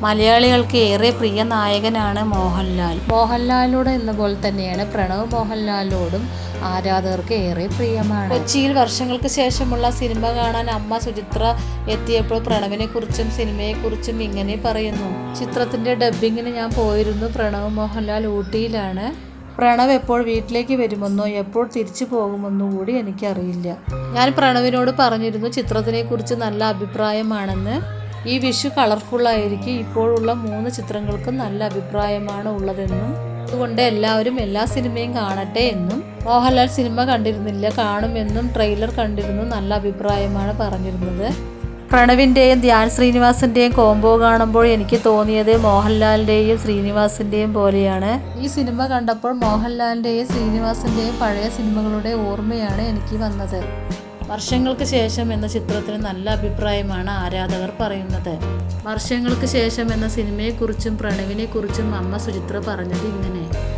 മലയാളികൾക്ക് ഏറെ പ്രിയ നായകനാണ് മോഹൻലാൽ. മോഹൻലാലിനോട് എന്ന പോലെ തന്നെയാണ് പ്രണവ് മോഹൻലാലിനോടും ആരാധകർക്ക് ഏറെ പ്രിയമാണ്. കൊച്ചിയിൽ വർഷങ്ങൾക്ക് ശേഷമുള്ള സിനിമ കാണാൻ അമ്മ സുചിത്ര എത്തിയപ്പോൾ പ്രണവിനെ കുറിച്ചും സിനിമയെക്കുറിച്ചും ഇങ്ങനെ പറയുന്നു. ചിത്രത്തിന്റെ ഡബ്ബിങ്ങിന് ഞാൻ പോയിരുന്നു. പ്രണവ് മോഹൻലാൽ ഊട്ടിയിലാണ്. പ്രണവ് എപ്പോൾ വീട്ടിലേക്ക് വരുമെന്നോ എപ്പോൾ തിരിച്ചു പോകുമെന്നോ കൂടി എനിക്കറിയില്ല. ഞാൻ പ്രണവിനോട് പറഞ്ഞിരുന്നു ചിത്രത്തിനെക്കുറിച്ച് നല്ല അഭിപ്രായമാണെന്ന്. ഈ വിഷു കളർഫുള്ളായിരിക്കും ഇപ്പോഴുള്ള മൂന്ന് ചിത്രങ്ങൾക്കും നല്ല അഭിപ്രായമാണ് ഉള്ളതെന്നും അതുകൊണ്ട് എല്ലാവരും എല്ലാ സിനിമയും കാണട്ടെ എന്നും മോഹൻലാൽ സിനിമ കണ്ടിരുന്നില്ല കാണുമെന്നും ട്രെയിലർ കണ്ടിരുന്നു നല്ല അഭിപ്രായമാണ് പറഞ്ഞിരുന്നത്. പ്രണവിന്റെയും ധ്യാൻ ശ്രീനിവാസിന്റെയും കോംബോ കാണുമ്പോൾ എനിക്ക് തോന്നിയത് മോഹൻലാലിന്റെയും ശ്രീനിവാസിന്റെയും പോലെയാണ്. ഈ സിനിമ കണ്ടപ്പോൾ മോഹൻലാലിന്റെയും ശ്രീനിവാസിന്റെയും പഴയ സിനിമകളുടെ ഓർമ്മയാണ് എനിക്ക് വന്നത്. വർഷങ്ങൾക്ക് ശേഷം എന്ന ചിത്രത്തിന് നല്ല അഭിപ്രായമാണ് ആരാധകർ പറയുന്നത്. വർഷങ്ങൾക്ക് ശേഷം എന്ന സിനിമയെക്കുറിച്ചും പ്രണവിനെക്കുറിച്ചും അമ്മ സുചിത്ര പറഞ്ഞത് ഇങ്ങനെ.